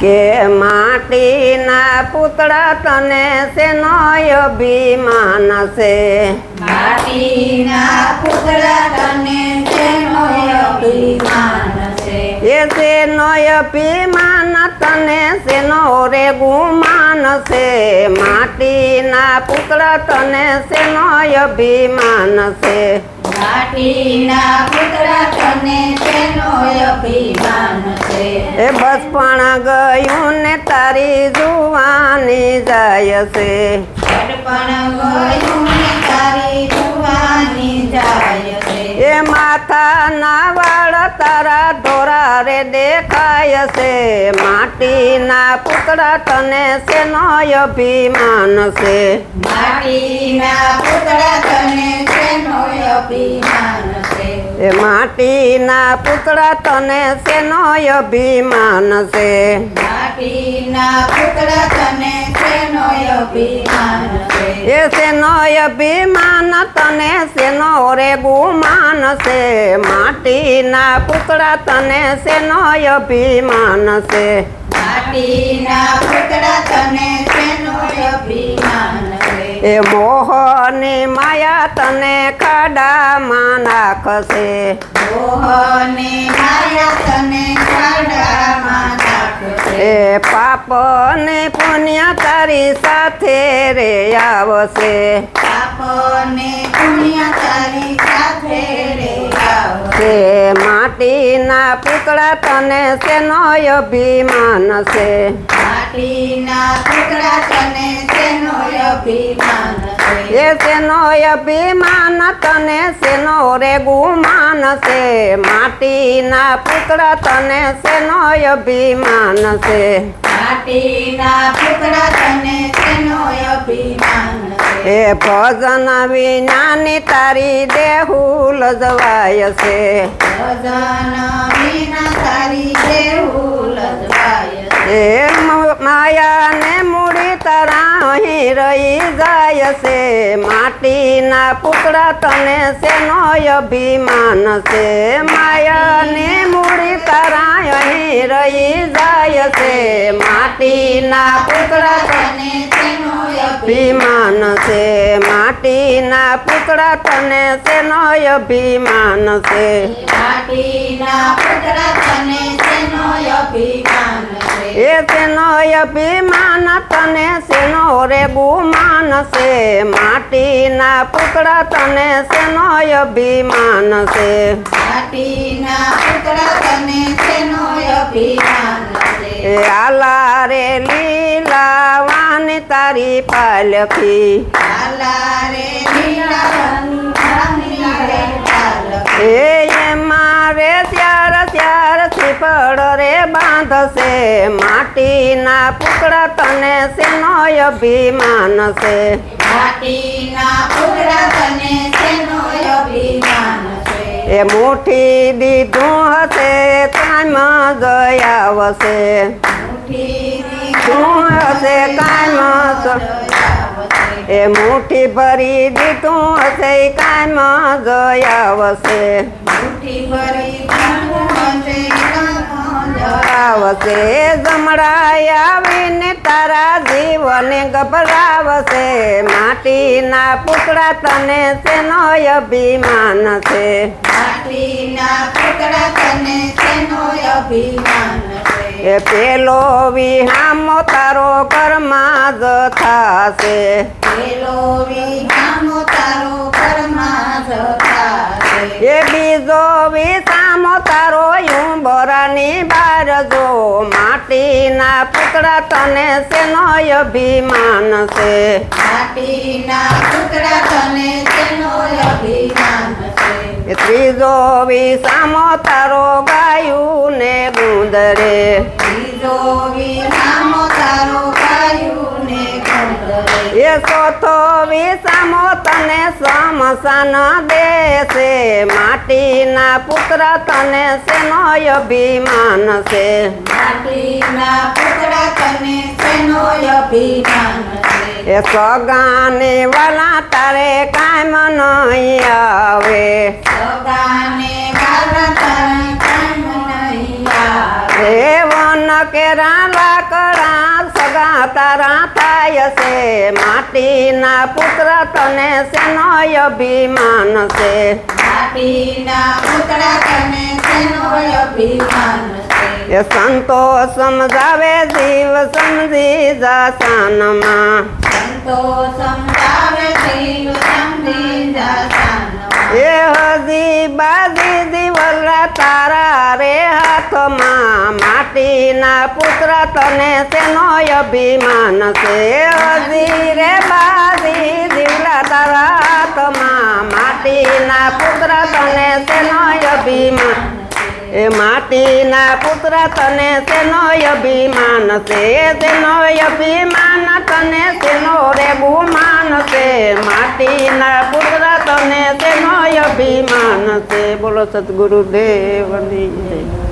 કે માટીના પૂતળા તને શેનો અભિમાન છે માટીના પુતળા તને તેનો અભિમાન છે એ શેનો અભિમાન તને શેનો રે ગુમાન છે માટીના પૂતળા તને શેનો અભિમાન છે માટીના પુતળા તને તેનો અભિમાન છે. એ બસ પણ ગયું ને તારી જુવાની જાય છે. પણ ગયું ને તારી જુવાની જાય એ માથાના વાળ તારા ધોરા રે દેખાય છે. માટીના પુતળા તને શેનો અભિમાન છે? માટીના પુતળા તને તેનો અભિમાન છે? એ માટીના પુતળા તને શેનો અભિમાન છે? માટીના પુતળા તને તેનો અભિમાન છે? એ શેનો અભિમાન તને શેનો રે ગુમાન છે માટીના પૂતળા તને શેનો અભિમાન છે. માટીના પૂતળા તને શેનો અભિમાન એ મોહની માયા તને ખાડામાં નાખશે. મોહને માયા તને ખાડામાં નાખશે. એ પાપ ને પુણ્ય તારી સાથે રે આવશે. પાપને પુણ્ય તારી સાથે તે માટીના પૂતળા તને શેનો અભિમાન છે? માટીના પુતળા તને તેનો અભિમાન છે? એ શેનો અભિમાન તને શેનો રે ગુમાન છે? માટીના પૂતળા તને શેનો અભિમાન છે? માટીના પુતળા એ ભજન વિનાની તારી દેહુલ જવાય છે ભજન વિના તારી દેવું લજવાય છે એ મ- માયાને મૂડી તારા અહીં રહી જાય છે માટીના પૂતળા તને શેનો અભિમાન છે માયાને મૂડી તારા અહીં રહી જાય છે માટીના પૂતળા તને તને તેનો અભિમાન છે માટીના પૂતળા તને શેનો અભિમાન છે. માટીના પુતળા તને તેનો અભિમાન એ શેનો અભિમાન તને સેનો રે ગુમાન છે. માટીના પૂતળા તને સેનો અભિમાન છે. માટીના પુતળા તને તેનો અભિમાન છે. આલા રે લીલા તારી પાલખી. એ મારે ત્યાર ત્યાર પડ રે બાંધશે. માટીના પૂતળા તને શેનો અભિમાન છે? માટીના પુતળા તને સેનો અભિમાન છે? એ મુઠ્ઠી દીધું હશે કાયમ ગયા આવશે. શું હશે એ મુઠ્ઠી ભરી દીધું હશે કામ છે આવશે. જમડાય આવીને તારા જીવને ગભરાવશે. માટીના પૂતળા તને શેનો અભિમાન છે? માટીના પૂતળા તને તેનો અભિમાન છે એ પેલો વિહામ તારો ઘરમાં જ થાશે. પેલો વિહામો તારો ઘરમાં જ છે એ બીજો વિસામો તારો યુંબરાની બાર જો માટીના પુતળા તને સેનો અભિમાન છે? માટીના પુતળા તને સેનો અભિમાન છે એ ત્રીજો વિસામો તારો ગાયું ને ગુંદરે ત્રીજો વિહામો તારો ગાયું ને ગુંદરે. એ ચોથો વિસામો તને સમસાન દેશે. માટીના પુત્ર તને સેનો અભિમાન છે? માટીના પુત્ર તને સેનો અભિમાન એ સગાને વાલા તારે કાયમ નહીં આવે. તારા થાય છે માટીના પુત્ર તને શેનો અભિમાન છે માટીના પુતળા તને શેનો અભિમાન છે એ સંતો સમજાવે જીવ સમજી જાસાનમાં. સંતો સમજાવે જીવ સમજી જાસાનો એ હજી બાજી દિવલા તારા રે હાથમાં માટીના પુત્ર તને તેનો અભિમાન છે? હજી રે બાજી દિવલા તારા હાથમાં માટીના પુત્ર તને તેનો અભિમાન એ માટીના પુત્ર તને તેનો અભિમાન છે? તેનો અભિમાન તને તેનો રે ગુમાન છે? માટીના પુત્ર તને તેનો અભિમાન છે? બોલો સદગુરુ દેવની